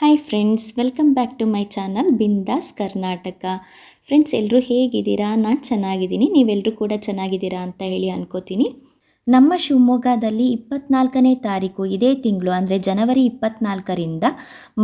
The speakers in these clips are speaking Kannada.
Hi friends welcome back to my channel Bindaas Karnataka friends ಎಲ್ಲರೂ ಹೇಗಿದ್ದೀರಾ? ನಾನು ಚೆನ್ನಾಗಿದ್ದೀನಿ. ನೀವೆಲ್ಲರೂ ಕೂಡ ಚೆನ್ನಾಗಿದ್ದೀರಾ ಅಂತ ಹೇಳಿ ಅನ್ಕೋತೀನಿ. ನಮ್ಮ ಶಿವಮೊಗ್ಗದಲ್ಲಿ ಇಪ್ಪತ್ನಾಲ್ಕನೇ ತಾರೀಕು ಇದೇ ತಿಂಗಳು, ಅಂದರೆ ಜನವರಿ ಇಪ್ಪತ್ನಾಲ್ಕರಿಂದ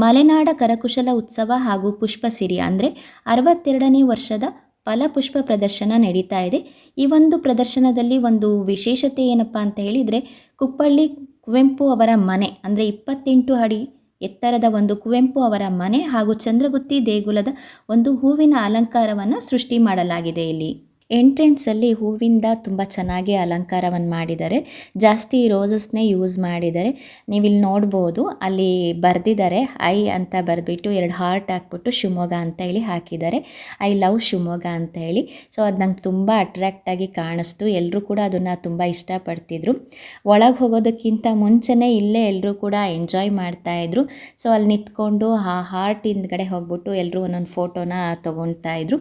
ಮಲೆನಾಡ ಕರಕುಶಲ ಉತ್ಸವ ಹಾಗೂ ಪುಷ್ಪಸಿರಿ ಅಂದರೆ ಅರವತ್ತೆರಡನೇ ವರ್ಷದ ಫಲಪುಷ್ಪ ಪ್ರದರ್ಶನ ನಡೀತಾ ಇದೆ. ಈ ಒಂದು ಪ್ರದರ್ಶನದಲ್ಲಿ ಒಂದು ವಿಶೇಷತೆ ಏನಪ್ಪ ಅಂತ ಹೇಳಿದರೆ, ಕುಪ್ಪಳ್ಳಿ ಕುವೆಂಪು ಅವರ ಮನೆ, ಅಂದರೆ ಇಪ್ಪತ್ತೆಂಟು ಅಡಿ ಎತ್ತರದ ಒಂದು ಕುವೆಂಪು ಅವರ ಮನೆ ಹಾಗೂ ಚಂದ್ರಗುತ್ತಿ ದೇಗುಲದ ಒಂದು ಹೂವಿನ ಅಲಂಕಾರವನ್ನು ಸೃಷ್ಟಿ ಮಾಡಲಾಗಿದೆ ಇಲ್ಲಿ. ಎಂಟ್ರೆನ್ಸಲ್ಲಿ ಹೂವಿಂದ ತುಂಬ ಚೆನ್ನಾಗಿ ಅಲಂಕಾರವನ್ನು ಮಾಡಿದ್ದಾರೆ. ಜಾಸ್ತಿ ರೋಸಸ್ನೇ ಯೂಸ್ ಮಾಡಿದ್ದಾರೆ. ನೀವು ಇಲ್ಲಿ ನೋಡ್ಬೋದು, ಅಲ್ಲಿ ಬರೆದಿದ್ದಾರೆ. ಐ ಅಂತ ಬರೆದ್ಬಿಟ್ಟು ಎರಡು ಹಾರ್ಟ್ ಹಾಕ್ಬಿಟ್ಟು ಶಿವಮೊಗ್ಗ ಅಂತ ಹೇಳಿ ಹಾಕಿದ್ದಾರೆ. ಐ ಲವ್ ಶಿವಮೊಗ್ಗ ಅಂತ ಹೇಳಿ. ಸೊ ಅದು ನಂಗೆ ತುಂಬ ಅಟ್ರ್ಯಾಕ್ಟಾಗಿ ಕಾಣಿಸ್ತು. ಎಲ್ಲರೂ ಕೂಡ ಅದನ್ನು ತುಂಬ ಇಷ್ಟಪಡ್ತಿದ್ರು. ಒಳಗೆ ಹೋಗೋದಕ್ಕಿಂತ ಮುಂಚೆನೇ ಇಲ್ಲೇ ಎಲ್ಲರೂ ಕೂಡ ಎಂಜಾಯ್ ಮಾಡ್ತಾಯಿದ್ರು ಸೊ ಅಲ್ಲಿ ನಿಂತ್ಕೊಂಡು ಆ ಹಾರ್ಟ್ ಹಿಂದ್ಗಡೆ ಹೋಗ್ಬಿಟ್ಟು ಎಲ್ಲರೂ ಒಂದೊಂದು ಫೋಟೋನ ತೊಗೊಳ್ತಾ ಇದ್ರು.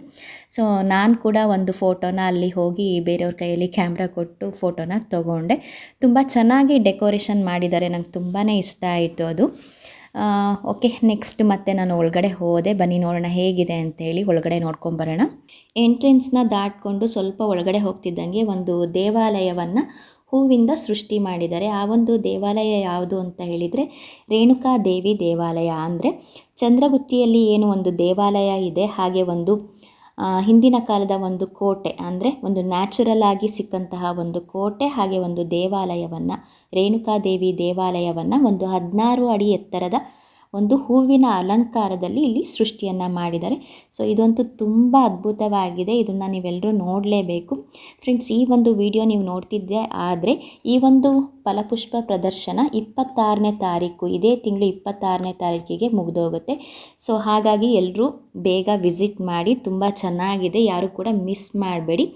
ಸೊ ನಾನು ಕೂಡ ಒಂದು ಫೋಟೋನ ಅಲ್ಲಿ ಹೋಗಿ ಬೇರೆಯವ್ರ ಕೈಯಲ್ಲಿ ಕ್ಯಾಮ್ರಾ ಕೊಟ್ಟು ಫೋಟೋನ ತೊಗೊಂಡೆ. ತುಂಬ ಚೆನ್ನಾಗಿ ಡೆಕೋರೇಷನ್ ಮಾಡಿದ್ದಾರೆ. ನಂಗೆ ತುಂಬಾ ಇಷ್ಟ ಆಯಿತು ಅದು. ಓಕೆ, ನೆಕ್ಸ್ಟ್ ಮತ್ತೆ ನಾನು ಒಳಗಡೆ ಹೋದೆ. ಬನ್ನಿ ನೋಡೋಣ ಹೇಗಿದೆ ಅಂತೇಳಿ ಒಳಗಡೆ ನೋಡ್ಕೊಂಬರೋಣ ಎಂಟ್ರೆನ್ಸ್ನ ದಾಟ್ಕೊಂಡು ಸ್ವಲ್ಪ ಒಳಗಡೆ ಹೋಗ್ತಿದ್ದಂಗೆ ಒಂದು ದೇವಾಲಯವನ್ನು ಹೂವಿಂದ ಸೃಷ್ಟಿ ಮಾಡಿದ್ದಾರೆ. ಆ ಒಂದು ದೇವಾಲಯ ಯಾವುದು ಅಂತ ಹೇಳಿದರೆ ರೇಣುಕಾ ದೇವಿ ದೇವಾಲಯ. ಅಂದರೆ ಚಂದ್ರಗುತ್ತಿಯಲ್ಲಿ ಏನು ಒಂದು ದೇವಾಲಯ ಇದೆ, ಹಾಗೆ ಒಂದು ಹಿಂದಿನ ಕಾಲದ ಒಂದು ಕೋಟೆ, ಅಂದರೆ ಒಂದು ನ್ಯಾಚುರಲ್ ಆಗಿ ಸಿಕ್ಕಂತಹ ಒಂದು ಕೋಟೆ, ಹಾಗೆ ಒಂದು ದೇವಾಲಯವನ್ನು, ರೇಣುಕಾದೇವಿ ದೇವಾಲಯವನ್ನು ಒಂದು ಹದಿನಾರು ಅಡಿ ಎತ್ತರದ ಒಂದು ಹೂವಿನ ಅಲಂಕಾರದಲ್ಲಿ ಇಲ್ಲಿ ಸೃಷ್ಟಿಯನ್ನು ಮಾಡಿದ್ದಾರೆ. ಸೊ ಇದಂತೂ ತುಂಬ ಅದ್ಭುತವಾಗಿದೆ. ಇದನ್ನು ನೀವೆಲ್ಲರೂ ನೋಡಲೇಬೇಕು. ಫ್ರೆಂಡ್ಸ್ ಈ ಒಂದು ವಿಡಿಯೋ ನೀವು ನೋಡ್ತಿದ್ದೆ ಆದರೆ, ಈ ಒಂದು ಫಲಪುಷ್ಪ ಪ್ರದರ್ಶನ ಇಪ್ಪತ್ತಾರನೇ ತಾರೀಕು, ಇದೇ ತಿಂಗಳು ಇಪ್ಪತ್ತಾರನೇ ತಾರೀಕಿಗೆ ಮುಗಿದೋಗುತ್ತೆ. ಸೊ ಹಾಗಾಗಿ ಎಲ್ಲರೂ ಬೇಗ ವಿಸಿಟ್ ಮಾಡಿ, ತುಂಬ ಚೆನ್ನಾಗಿದೆ. ಯಾರು ಕೂಡ ಮಿಸ್ ಮಾಡಬೇಡಿ.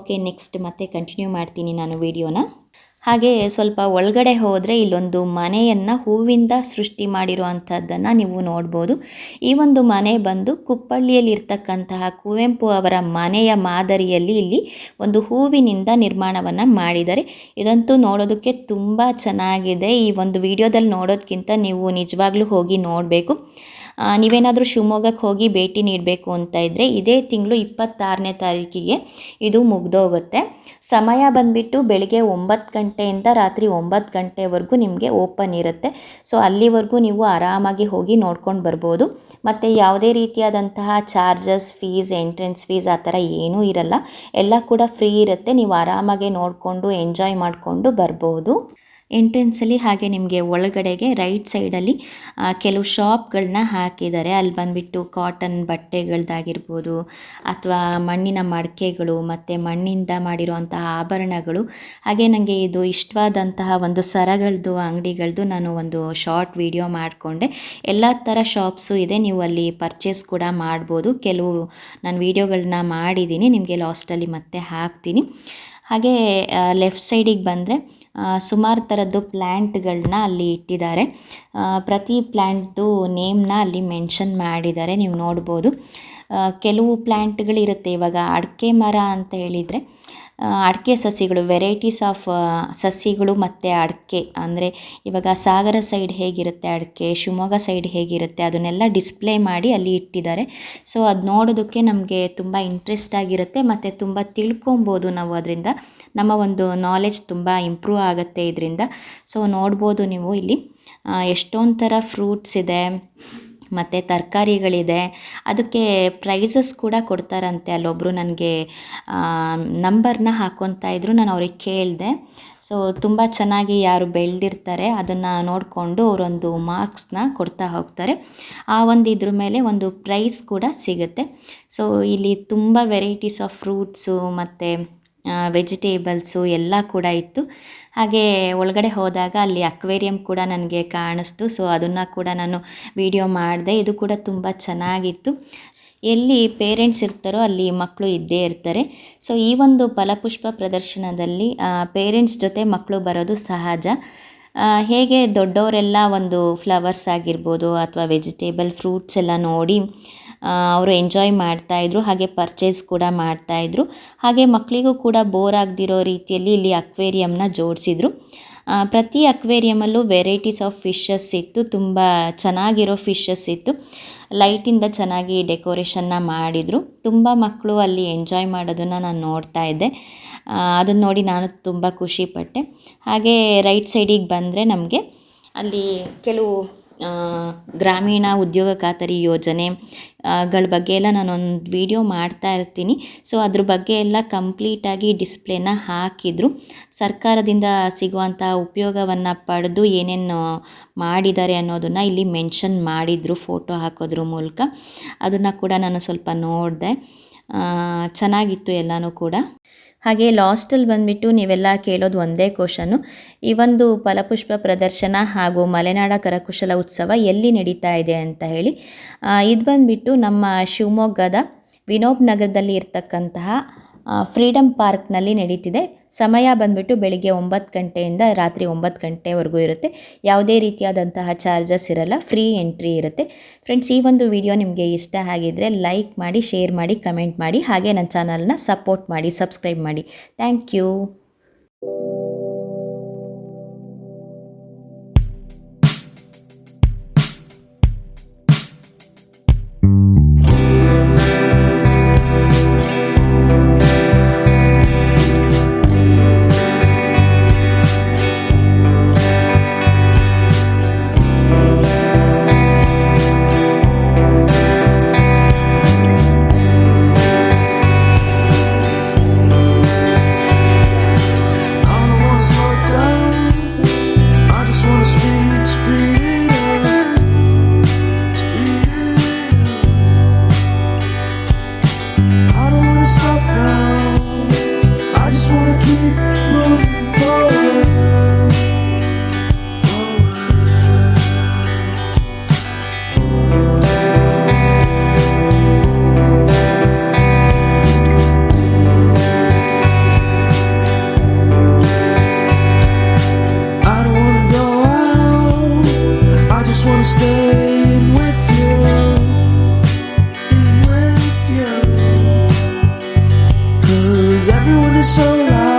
ಓಕೆ ನೆಕ್ಸ್ಟ್ ಮತ್ತೆ ಕಂಟಿನ್ಯೂ ಮಾಡ್ತೀನಿ ನಾನು ವಿಡಿಯೋನ ಹಾಗೆ ಸ್ವಲ್ಪ ಒಳಗಡೆ ಹೋದರೆ ಇಲ್ಲೊಂದು ಮನೆಯನ್ನು ಹೂವಿಂದ ಸೃಷ್ಟಿ ಮಾಡಿರುವಂಥದ್ದನ್ನು ನೀವು ನೋಡ್ಬೋದು. ಈ ಒಂದು ಮನೆ ಬಂದು ಕುಪ್ಪಳ್ಳಿಯಲ್ಲಿರ್ತಕ್ಕಂತಹ ಕುವೆಂಪು ಅವರ ಮನೆಯ ಮಾದರಿಯಲ್ಲಿ ಇಲ್ಲಿ ಒಂದು ಹೂವಿನಿಂದ ನಿರ್ಮಾಣವನ್ನು ಮಾಡಿದ್ದಾರೆ. ಇದಂತೂ ನೋಡೋದಕ್ಕೆ ತುಂಬ ಚೆನ್ನಾಗಿದೆ. ಈ ಒಂದು ವಿಡಿಯೋದಲ್ಲಿ ನೋಡೋದಕ್ಕಿಂತ ನೀವು ನಿಜವಾಗ್ಲೂ ಹೋಗಿ ನೋಡಬೇಕು. ನೀವೇನಾದರೂ ಶಿವಮೊಗ್ಗಕ್ಕೆ ಹೋಗಿ ಭೇಟಿ ನೀಡಬೇಕು ಅಂತ ಇದ್ದರೆ ಇದೇ ತಿಂಗಳು ಇಪ್ಪತ್ತಾರನೇ ತಾರೀಕಿಗೆ ಇದು ಮುಗ್ದೋಗುತ್ತೆ. ಸಮಯ ಬಂದುಬಿಟ್ಟು ಬೆಳಿಗ್ಗೆ ಒಂಬತ್ತು ಗಂಟೆಯಿಂದ ರಾತ್ರಿ ಒಂಬತ್ತು ಗಂಟೆವರೆಗೂ ನಿಮಗೆ ಓಪನ್ ಇರುತ್ತೆ. ಸೊ, ಅಲ್ಲಿವರೆಗೂ ನೀವು ಆರಾಮಾಗಿ ಹೋಗಿ ನೋಡ್ಕೊಂಡು ಬರ್ಬೋದು. ಮತ್ತು ಯಾವುದೇ ರೀತಿಯಾದಂತಹ ಚಾರ್ಜಸ್, ಫೀಸ್, ಎಂಟ್ರೆನ್ಸ್ ಫೀಸ್ ಆ ಥರ ಏನೂ ಇರಲ್ಲ. ಎಲ್ಲ ಕೂಡ ಫ್ರೀ ಇರುತ್ತೆ. ನೀವು ಆರಾಮಾಗಿ ನೋಡಿಕೊಂಡು, ಎಂಜಾಯ್ ಮಾಡಿಕೊಂಡು ಬರ್ಬೋದು. ಎಂಟ್ರೆನ್ಸಲ್ಲಿ ಹಾಗೆ ನಿಮಗೆ ಒಳಗಡೆಗೆ ರೈಟ್ ಸೈಡಲ್ಲಿ ಕೆಲವು ಶಾಪ್ಗಳನ್ನ ಹಾಕಿದ್ದಾರೆ. ಅಲ್ಲಿ ಬಂದುಬಿಟ್ಟು ಕಾಟನ್ ಬಟ್ಟೆಗಳದ್ದಾಗಿರ್ಬೋದು ಅಥವಾ ಮಣ್ಣಿನ ಮಡಕೆಗಳು ಮತ್ತು ಮಣ್ಣಿಂದ ಮಾಡಿರುವಂತಹ ಆಭರಣಗಳು. ಹಾಗೆ ನನಗೆ ಇದು ಇಷ್ಟವಾದಂತಹ ಒಂದು ಸರಗಳದ್ದು ಅಂಗಡಿಗಳದ್ದು ನಾನು ಒಂದು ಶಾರ್ಟ್ ವಿಡಿಯೋ ಮಾಡಿಕೊಂಡೆ. ಎಲ್ಲ ಥರ ಶಾಪ್ಸು ಇದೆ. ನೀವು ಅಲ್ಲಿ ಪರ್ಚೇಸ್ ಕೂಡ ಮಾಡ್ಬೋದು. ಕೆಲವು, ನಾನು ವೀಡಿಯೋಗಳನ್ನ ಮಾಡಿದ್ದೀನಿ. ನಿಮಗೆ ಲಾಸ್ಟಲ್ಲಿ ಮತ್ತೆ ಹಾಕ್ತೀನಿ. ಹಾಗೆ ಲೆಫ್ಟ್ ಸೈಡಿಗೆ ಬಂದರೆ ಸುಮಾರು ಥರದ್ದು ಪ್ಲ್ಯಾಂಟ್ಗಳನ್ನ ಅಲ್ಲಿ ಇಟ್ಟಿದ್ದಾರೆ. ಪ್ರತಿ ಪ್ಲ್ಯಾಂಟ್ದು ನೇಮ್ನ ಅಲ್ಲಿ ಮೆನ್ಷನ್ ಮಾಡಿದ್ದಾರೆ, ನೀವು ನೋಡ್ಬೋದು. ಕೆಲವು ಪ್ಲ್ಯಾಂಟ್ಗಳಿರುತ್ತೆ ಇವಾಗ. ಅಡಿಕೆ ಮರ ಅಂತ ಹೇಳಿದರೆ ಅಡಿಕೆ ಸಸಿಗಳು ವೆರೈಟೀಸ್ ಆಫ್ ಸಸಿಗಳು ಮತ್ತು ಅಡಿಕೆ. ಅಂದರೆ ಇವಾಗ ಸಾಗರ ಸೈಡ್ ಹೇಗಿರುತ್ತೆ ಅಡಿಕೆ, ಶಿವಮೊಗ್ಗ ಸೈಡ್ ಹೇಗಿರುತ್ತೆ ಅದನ್ನೆಲ್ಲ ಡಿಸ್ಪ್ಲೇ ಮಾಡಿ ಅಲ್ಲಿ ಇಟ್ಟಿದ್ದಾರೆ. ಸೊ ಅದು ನೋಡೋದಕ್ಕೆ ನಮಗೆ ತುಂಬ ಇಂಟ್ರೆಸ್ಟ್ ಆಗಿರುತ್ತೆ ಮತ್ತು ತುಂಬ ತಿಳ್ಕೊಬೋದು ನಾವು ಅದರಿಂದ. ನಮ್ಮ ಒಂದು ನಾಲೆಜ್ ತುಂಬ ಇಂಪ್ರೂವ್ ಆಗುತ್ತೆ ಇದರಿಂದ. ಸೊ ನೋಡ್ಬೋದು ನೀವು ಇಲ್ಲಿ. ಎಷ್ಟೊಂದು ಥರ ಫ್ರೂಟ್ಸ್ ಇದೆ. ಮತ್ತು ತರಕಾರಿಗಳಿದೆ. ಅದಕ್ಕೆ ಪ್ರೈಸಸ್ ಕೂಡ ಕೊಡ್ತಾರಂತೆ ಅಲ್ಲೊಬ್ಬರು ನನಗೆ ನಂಬರ್ನ ಹಾಕ್ಕೊತಾ ಇದ್ದರು ನಾನು ಅವ್ರಿಗೆ ಕೇಳಿದೆ. ಸೊ ತುಂಬ ಚೆನ್ನಾಗಿ ಯಾರು ಬೆಳೆದಿರ್ತಾರೆ ಅದನ್ನು ನೋಡಿಕೊಂಡು ಅವರೊಂದು ಮಾರ್ಕ್ಸ್ನ ಕೊಡ್ತಾ ಹೋಗ್ತಾರೆ. ಆ ಒಂದು ಇದ್ರ ಮೇಲೆ ಒಂದು ಪ್ರೈಸ್ ಕೂಡ ಸಿಗುತ್ತೆ. ಸೊ ಇಲ್ಲಿ ತುಂಬ ವೆರೈಟೀಸ್ ಆಫ್ ಫ್ರೂಟ್ಸು ಮತ್ತು ವೆಜಿಟೇಬಲ್ಸು ಎಲ್ಲ ಕೂಡ ಇತ್ತು. ಹಾಗೆ ಒಳಗಡೆ ಹೋದಾಗ ಅಲ್ಲಿ ಅಕ್ವೇರಿಯಂ ಕೂಡ ನನಗೆ ಕಾಣಿಸ್ತು. ಸೊ ಅದನ್ನು ಕೂಡ ನಾನು ವಿಡಿಯೋ ಮಾಡಿದೆ. ಇದು ಕೂಡ ತುಂಬ ಚೆನ್ನಾಗಿತ್ತು. ಎಲ್ಲಿ ಪೇರೆಂಟ್ಸ್ ಇರ್ತಾರೋ ಅಲ್ಲಿ ಮಕ್ಕಳು ಇದ್ದೇ ಇರ್ತಾರೆ. ಸೊ ಈ ಒಂದು ಫಲಪುಷ್ಪ ಪ್ರದರ್ಶನದಲ್ಲಿ ಪೇರೆಂಟ್ಸ್ ಜೊತೆ ಮಕ್ಕಳು ಬರೋದು ಸಹಜ. ಹೇಗೆ ದೊಡ್ಡವರೆಲ್ಲ ಒಂದು ಫ್ಲವರ್ಸ್ ಆಗಿರ್ಬೋದು ಅಥವಾ ವೆಜಿಟೇಬಲ್ ಫ್ರೂಟ್ಸ್ ಎಲ್ಲ ನೋಡಿ ಅವರು ಎಂಜಾಯ್ ಮಾಡ್ತಾಯಿದ್ರು ಹಾಗೆ ಪರ್ಚೇಸ್ ಕೂಡ ಮಾಡ್ತಾಯಿದ್ರು ಹಾಗೆ ಮಕ್ಕಳಿಗೂ ಕೂಡ ಬೋರ್ ಆಗದಿರೋ ರೀತಿಯಲ್ಲಿ ಇಲ್ಲಿ ಅಕ್ವೇರಿಯಂನ ಜೋಡಿಸಿದ್ರು. ಪ್ರತಿ ಅಕ್ವೇರಿಯಮಲ್ಲೂ ವೆರೈಟೀಸ್ ಆಫ್ ಫಿಶಸ್ ಇತ್ತು, ತುಂಬ ಚೆನ್ನಾಗಿರೋ ಫಿಶಸ್ ಇತ್ತು. ಲೈಟಿಂದ ಚೆನ್ನಾಗಿ ಡೆಕೋರೇಷನ್ನ ಮಾಡಿದರು. ತುಂಬ ಮಕ್ಕಳು ಅಲ್ಲಿ ಎಂಜಾಯ್ ಮಾಡೋದನ್ನು ನಾನು ನೋಡ್ತಾ ಇದ್ದೆ. ಅದನ್ನು ನೋಡಿ ನಾನು ತುಂಬ ಖುಷಿಪಟ್ಟೆ ಹಾಗೆ ರೈಟ್ ಸೈಡಿಗೆ ಬಂದರೆ ನಮಗೆ ಅಲ್ಲಿ ಕೆಲವು ಗ್ರಾಮೀಣ ಉದ್ಯೋಗ ಖಾತರಿ ಯೋಜನೆ ಗಳ ಬಗ್ಗೆ ಎಲ್ಲ ನಾನೊಂದು ವಿಡಿಯೋ ಮಾಡ್ತಾ ಇರ್ತೀನಿ. ಸೊ ಅದ್ರ ಬಗ್ಗೆ ಎಲ್ಲ ಕಂಪ್ಲೀಟಾಗಿ ಡಿಸ್ಪ್ಲೇನ ಹಾಕಿದರು. ಸರ್ಕಾರದಿಂದ ಸಿಗುವಂಥ ಉಪಯೋಗವನ್ನು ಪಡೆದು ಏನೇನು ಮಾಡಿದ್ದಾರೆ ಅನ್ನೋದನ್ನು ಇಲ್ಲಿ ಮೆನ್ಷನ್ ಮಾಡಿದರು ಫೋಟೋ ಹಾಕೋದ್ರ ಮೂಲಕ. ಅದನ್ನು ಕೂಡ ನಾನು ಸ್ವಲ್ಪ ನೋಡಿದೆ. ಚೆನ್ನಾಗಿತ್ತು ಎಲ್ಲನೂ ಕೂಡ. ಹಾಗೆ ಲಾಸ್ಟಲ್ಲಿ ಬಂದುಬಿಟ್ಟು ನೀವೆಲ್ಲ ಕೇಳೋದು ಒಂದೇ ಕ್ವಶನು ಈ ಒಂದು ಫಲಪುಷ್ಪ ಪ್ರದರ್ಶನ ಹಾಗೂ ಮಲೆನಾಡ ಕರಕುಶಲ ಉತ್ಸವ ಎಲ್ಲಿ ನಡೀತಾ ಇದೆ ಅಂತ ಹೇಳಿ ಇದು ಬಂದುಬಿಟ್ಟು ನಮ್ಮ ಶಿವಮೊಗ್ಗದ ವಿನೋಬ್ ನಗರದಲ್ಲಿ ಇರ್ತಕ್ಕಂತಹ ಫ್ರೀಡಮ್ ಪಾರ್ಕ್ನಲ್ಲಿ ನಡೀತಿದೆ. ಸಮಯ ಬಂದುಬಿಟ್ಟು ಬೆಳಿಗ್ಗೆ ಒಂಬತ್ತು ಗಂಟೆಯಿಂದ ರಾತ್ರಿ ಒಂಬತ್ತು ಗಂಟೆವರೆಗೂ ಇರುತ್ತೆ. ಯಾವುದೇ ರೀತಿಯಾದಂತಹ ಚಾರ್ಜಸ್ ಇರಲ್ಲ, ಫ್ರೀ ಎಂಟ್ರಿ ಇರುತ್ತೆ. ಫ್ರೆಂಡ್ಸ್ ಈ ಒಂದು ವಿಡಿಯೋ ನಿಮಗೆ ಇಷ್ಟ ಆಗಿದ್ದರೆ ಲೈಕ್ ಮಾಡಿ ಶೇರ್ ಮಾಡಿ ಕಮೆಂಟ್ ಮಾಡಿ, ಹಾಗೆ ನನ್ನ ಚಾನಲ್ನ ಸಪೋರ್ಟ್ ಮಾಡಿ ಸಬ್ಸ್ಕ್ರೈಬ್ ಮಾಡಿ. Thank you everyone is so loud.